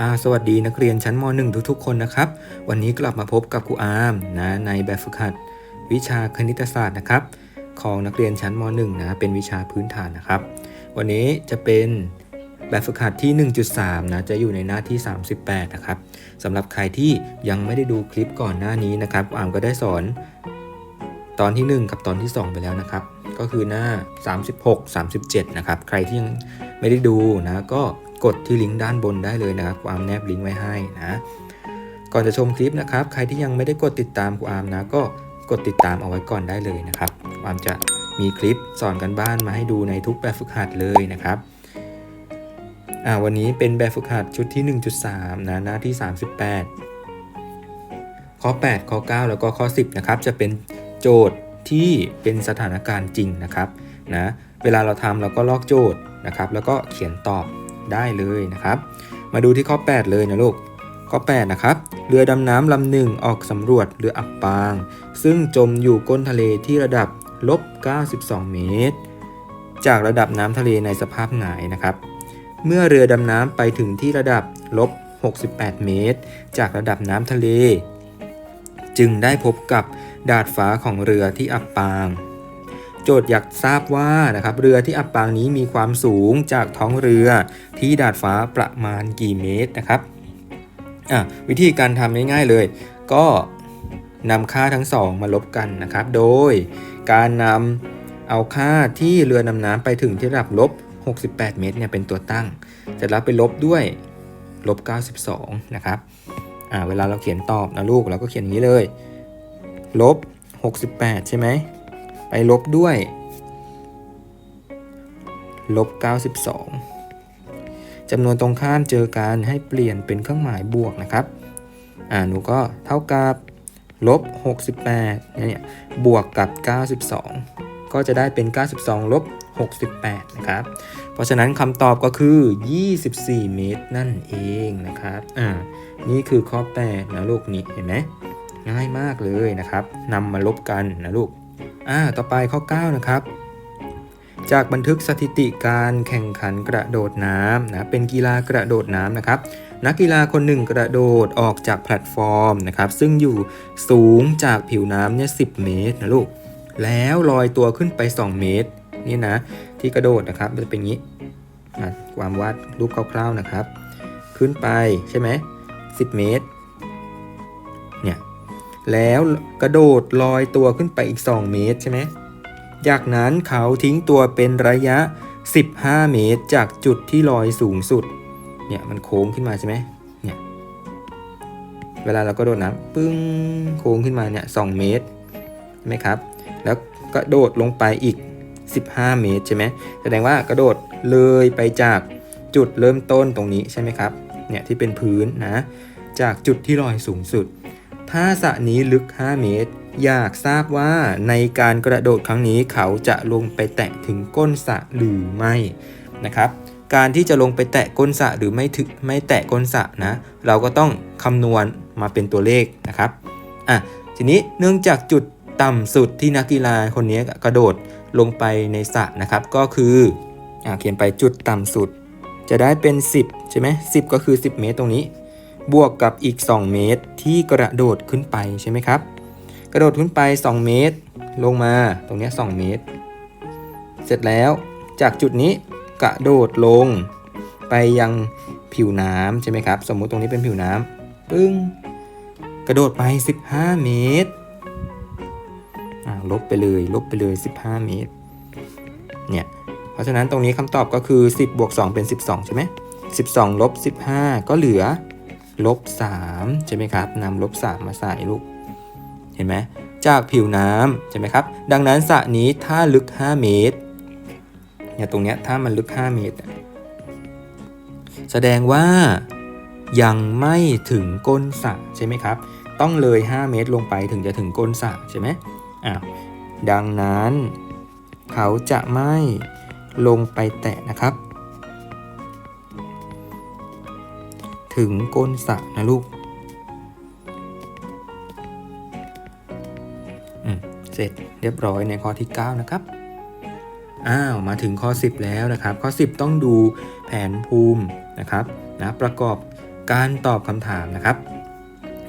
อาสวัสดีนักเรียนชั้นม .1 ทุกๆคนนะครับ วันนี้กลับมาพบกับครูอาร์มนะในแบบฝึกหัด วิชาคณิตศาสตร์นะครับ ของนักเรียนชั้นม .1 นะเป็นวิชาพื้นฐานนะครับ วันนี้จะเป็นแบบฝึกหัดที่ 1.3 นะจะอยู่ในหน้าที่ 38 นะครับสำหรับใครที่ยังไม่ได้ดูคลิปก่อนหน้านี้นะครับอาร์มก็ได้สอนตอนที่ 1 กับตอนที่ 2 ไปแล้วนะครับ ก็คือหน้า 36 37 นะครับ ใครที่ยังไม่ได้ดูนะก็ กดที่ลิงก์ด้านบนได้เลยนะครับครูอาร์มแนบลิงก์ไว้ให้นะ ก่อนจะชมคลิปนะครับ ใครที่ยังไม่ได้กดติดตามครูอาร์มนะ ก็กดติดตามเอาไว้ก่อนได้เลยนะครับครูอาร์มจะมีคลิปสอนกันบ้านมาให้ดูในทุกแบบฝึกหัดเลยนะครับอ่าวันนี้เป็นแบบฝึกหัดชุดที่ 1.3 นะหน้าที่ 38 ข้อ 8 ข้อ 9 แล้วก็ข้อ 10 นะครับ จะเป็นโจทย์ที่เป็นสถานการณ์จริงนะครับนะเวลาเราทำเราก็ลอกโจทย์นะครับ แล้วก็เขียนตอบ ได้เลยนะครับ มาดูที่ข้อ 8 เลยนะลูก ข้อ 8 นะครับ เรือดำน้ำลำหนึ่งออกสำรวจเรืออับปาง ซึ่งจมอยู่ก้นทะเลที่ระดับลบ 92 เมตร จากระดับน้ำทะเลในสภาพหงายนะครับ เมื่อเรือดำน้ำไปถึงที่ระดับลบ 68 เมตร จากระดับน้ำทะเล จึงได้พบกับดาดฟ้าของเรือที่อับปาง โจทย์อยากทราบว่านะครับเรือที่อับปางนี้มีความสูงจากท้องเรือที่ดาดฟ้าประมาณกี่เมตรนะครับวิธีการทำง่ายๆเลย ก็นำค่าทั้งสองมาลบกันนะครับ โดยการนำเอาค่าที่เรือดำน้ำไปถึงที่ระดับลบ 68 เมตรเนี่ยเป็นตัวตั้งเสร็จแล้วไปลบด้วยลบ 92 นะครับเวลาเราเขียนตอบนะลูกเราก็เขียนอย่างนี้เลยลบ 68 ใช่ไหม ไปลบด้วยลบ 92จำนวนตรงข้ามเจอกันให้เปลี่ยนเป็นเครื่องหมายบวกนะครับอ่าหนูก็เท่ากับลบ 68เนี่ยบวกกับ 92 ก็จะได้เป็น 92ลบ68 นะครับ เพราะฉะนั้นคำตอบก็คือ 24 เมตรนั่นเองนะครับ อ่า นี่คือข้อ 8 นะลูกนี่เห็นไหมง่ายมากเลยนะครับนำมาลบกันนะลูก อ่าต่อไปข้อ 9 นะครับ จากบันทึกสถิติการแข่งขันกระโดดน้ำนะเป็นกีฬากระโดดน้ำนะครับ นักกีฬาคนหนึ่งกระโดดออกจากแพลตฟอร์มนะครับ ซึ่งอยู่สูงจากผิวน้ำเนี่ย10เมตรนะลูกแล้วลอยตัวขึ้นไป 2 เมตรนี่นะที่กระโดดนะครับมันจะเป็นงนี้ความวาดรูปคร่าวๆนะครับ ขึ้นไปใช่ไหม10 เมตร แล้วกระโดดลอยตัวขึ้นไปอีก 2 เมตรใช่ไหมจากนั้นเขาทิ้งตัวเป็นระยะ 15 เมตรจากจุดที่ลอยสูงสุด เนี่ยมันโค้งขึ้นมาใช่ไหมเนี่ย เวลาเรากระโดดน้ำปึ้งโค้งขึ้นมาเนี่ย2เมตรใช่ไหมครับ แล้วกระโดดลงไปอีก 15 เมตรใช่ไหมแสดงว่ากระโดดเลยไปจากจุดเริ่มต้นตรงนี้ใช่ไหมครับ เนี่ยที่เป็นพื้นนะ จากจุดที่ลอยสูงสุด ถ้าสระนี้ลึก 5 เมตร อยากทราบว่าในการกระโดดครั้งนี้เขาจะลงไปแตะถึงก้นสระหรือไม่นะครับ การที่จะลงไปแตะก้นสระหรือไม่ถึงไม่แตะก้นสระนะ เราก็ต้องคำนวณมาเป็นตัวเลขนะครับอะทีนี้เนื่องจากจุดต่ำสุดที่นักกีฬาคนนี้กระโดดลงไปในสระนะครับ ก็คืออ่าเขียนไปจุดต่ำสุด จะได้เป็น 10 ใช่ไหม10ก็คือ 10 เมตรตรงนี้ บวกกับอีก 2 เมตรที่กระโดดขึ้นไปใช่ไหมครับ กระโดดขึ้นไป 2 เมตร ลงมาตรงนี้ 2 เมตร เสร็จแล้วจากจุดนี้กระโดดลง ไปยังผิวน้ำใช่ไหมครับ สมมุติตรงนี้เป็นผิวน้ำปึ้งกระโดดไป 15 เมตรลบไปเลยลบไปเลย 15 เมตร เนี่ย เพราะฉะนั้นตรงนี้คำตอบก็คือ 10บวก2เป็น 12 ใช่ไหม12ลบ15 ก็เหลือ ลบ3ใช่ไหมครับนำลบ3มาใส่ลูก เห็นไหมจากผิวน้ำใช่ไหมครับ ดังนั้นสระนี้ถ้าลึก 5 เมตรเนี่ยตรงเนี้ยถ้ามันลึก 5 เมตร แสดงว่ายังไม่ถึงก้นสระใช่ไหมครับ ต้องเลย 5 เมตรลงไปถึงจะถึงก้นสระใช่ไหมอ้าวดังนั้น เขาจะไม่ลงไปแตะนะครับ ถึงก้นสระนะลูกเสร็จเรียบร้อยในข้อที่ 9 นะครับ อ้าวมาถึงข้อ 10 แล้วนะครับ ข้อ 10 ต้องดูแผนภูมินะครับนะประกอบการตอบคำถามนะครับ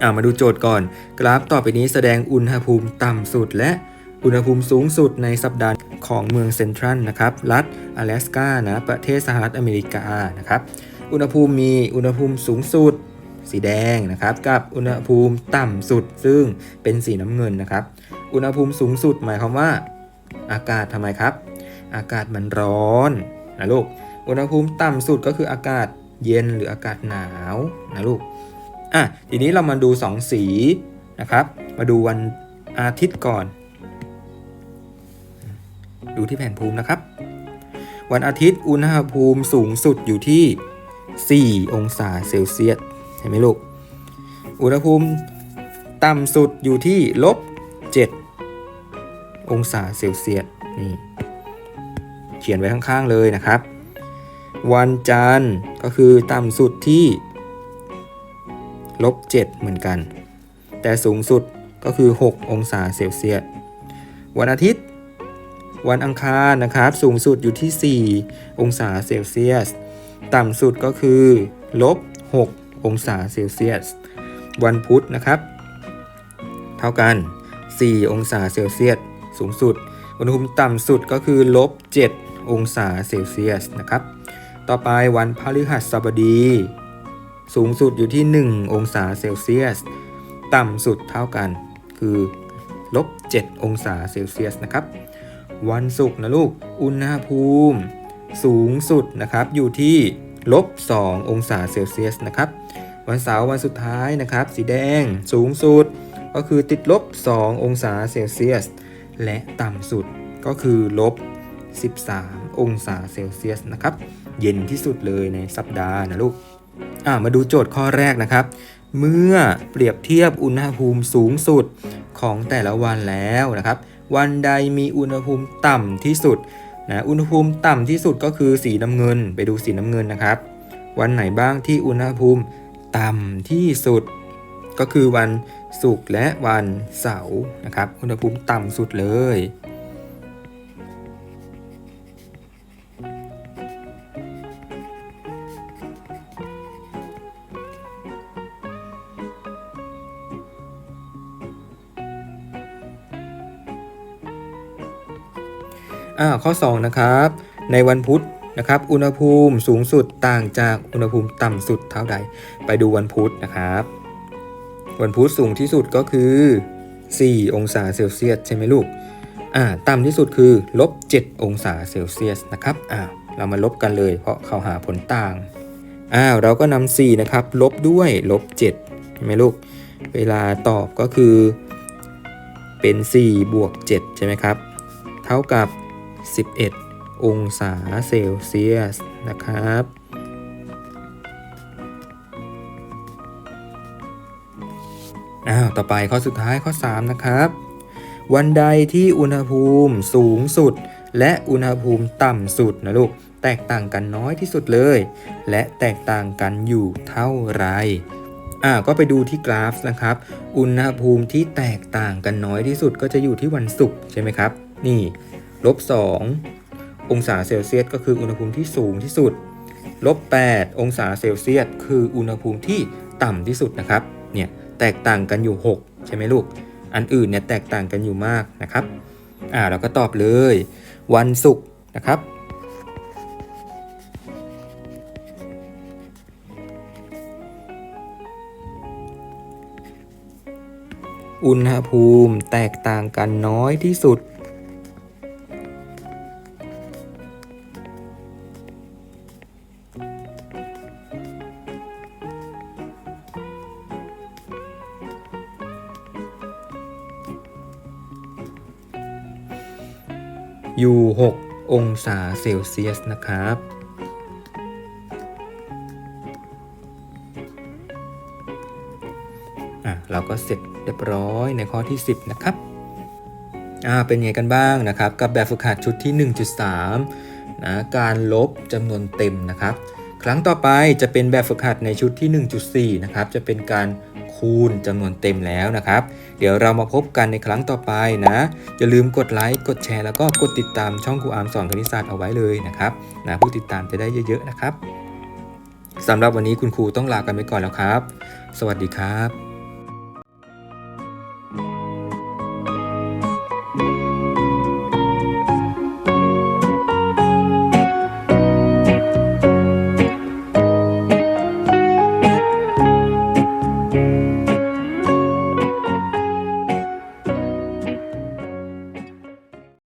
อ่ามาดูโจทย์ก่อน กราฟต่อไปนี้แสดงอุณหภูมิต่ำสุด และอุณหภูมิสูงสุดในสัปดาห์ของเมืองเซ็นทรัลนะครับ รัฐ阿拉สก้านะประเทศสหรัฐอเมริกานะครับ อุณหภูมิมีอุณหภูมิสูงสุด สีแดงนะครับกับอุณหภูมิต่ำสุด ซึ่งเป็นสีน้ำเงินนะครับ อุณหภูมิสูงสุดหมายความว่า อากาศทำไมครับ อากาศมันร้อนนะลูกอุณหภูมิต่ำสุดก็คืออากาศเย็นหรืออากาศหนาวนะลูกอะทีนี้เรามาดู 2 สีนะครับ มาดูวันอาทิตย์ก่อน ดูที่แผนภูมินะครับ วันอาทิตย์อุณหภูมิสูงสุดอยู่ที่ 4 องศาเซลเซียสเห็นไหมลูก อุณหภูมิต่ำสุดอยู่ที่ลบ 7 องศาเซลเซียสนี่เขียนไว้ข้างๆเลยนะครับ วันจันทร์ก็คือต่ำสุดที่ลบ 7 เหมือนกัน แต่สูงสุดก็คือ 6 องศาเซลเซียสวันอาทิตย์ วันอังคารนะครับ สูงสุดอยู่ที่ 4 องศาเซลเซียส ต่ำสุดก็คือลบ 6 องศาเซลเซียส วันพุธนะครับ เท่ากัน 4 องศาเซลเซียส สูงสุด อุณหภูมิต่ำสุดก็คือลบ 7 องศาเซลเซียสนะครับ ต่อไปวันพฤหัสบดี สูงสุดอยู่ที่ 1 องศาเซลเซียส ต่ำสุดเท่ากัน คือลบ 7 องศาเซลเซียสนะครับ วันศุกร์นะลูก อุณหภูมิ สูงสุดนะครับอยู่ที่ลบ 2 องศาเซลเซียสนะครับ วันเสาร์วันสุดท้ายนะครับ สีแดงสูงสุดก็คือติดลบ 2 องศาเซลเซียส และต่ำสุดก็คือลบ 13 องศาเซลเซียสนะครับ เย็นที่สุดเลยในสัปดาห์นะลูกมาดูโจทย์ข้อแรกนะครับ เมื่อเปรียบเทียบอุณหภูมิสูงสุดของแต่ละวันแล้วนะครับ วันใดมีอุณหภูมิต่ำที่สุด นะอุณหภูมิต่ำที่สุดก็คือสีน้ำเงิน ไปดูสีน้ำเงินนะครับ วันไหนบ้างที่อุณหภูมิต่ำที่สุด ก็คือวันศุกร์และวันเสาร์นะครับ อุณหภูมิต่ำสุดเลย อ่าข้อ2นะครับในวันพุธนะครับอุณหภูมิสูงสุดต่างจากอุณหภูมิต่ำสุดเท่าใด ไปดูวันพุธนะครับ วันพุธสูงที่สุดก็คือ 4 องศาเซลเซียสใช่ไหมลูกอ่าต่ำที่สุดคือลบ7องศาเซลเซียสนะครับอ้าเรามาลบกันเลย เพราะเขาหาผลต่างอ้าวเราก็นำ4นะครับลบด้วยลบ7ใช่ไหมลูกเวลาตอบก็คือเป็น 4 บวก 7 ใช่ไหมครับ เท่ากับ 11 องศาเซลเซียสนะครับอ้าวต่อไปข้อสุดท้ายข้อ 3 นะครับ วันใดที่อุณหภูมิสูงสุด และอุณหภูมิต่ำสุดนะลูกแตกต่างกันน้อยที่สุดเลย และแตกต่างกันอยู่เท่าไหรอ่าก็ไปดูที่กราฟนะครับ อุณหภูมิที่แตกต่างกันน้อยที่สุดก็จะอยู่ที่วันศุกร์ใช่ไหมครับ นี่ ลบ2องศาเซลเซียสก็คืออุณหภูมิที่สูงที่สุด ลบ 8 องศาเซลเซียส คืออุณหภูมิที่ต่ำที่สุดนะครับ เนี่ยแตกต่างกันอยู่ 6 ใช่ไหมลูก อันอื่นเนี่ยแตกต่างกันอยู่มากนะครับ อ่าเราก็ตอบเลย วันศุกร์นะครับ อุณหภูมิแตกต่างกันน้อยที่สุด อยู่ 6 องศาเซลเซียสนะครับ อะ เราก็เสร็จเรียบร้อยในข้อที่ 10 นะครับอ่าเป็นไงกันบ้างนะครับ กับแบบฝึกหัดชุดที่ 1.3นะการลบจำนวนเต็มนะครับ ครั้งต่อไปจะเป็นแบบฝึกหัดในชุดที่ 1.4 นะครับ จะเป็นการคูณจำนวนเต็มแล้วนะครับ เดี๋ยวเรามาพบกันในครั้งต่อไปนะ อย่าลืมกดไลค์ กดแชร์ แล้วก็กดติดตามช่องครูอาร์มสอนคณิตศาสตร์เอาไว้เลยนะครับนะผู้ติดตามจะได้เยอะๆนะครับสำหรับวันนี้คุณครูต้องลากันไปก่อนแล้วครับ สวัสดีครับ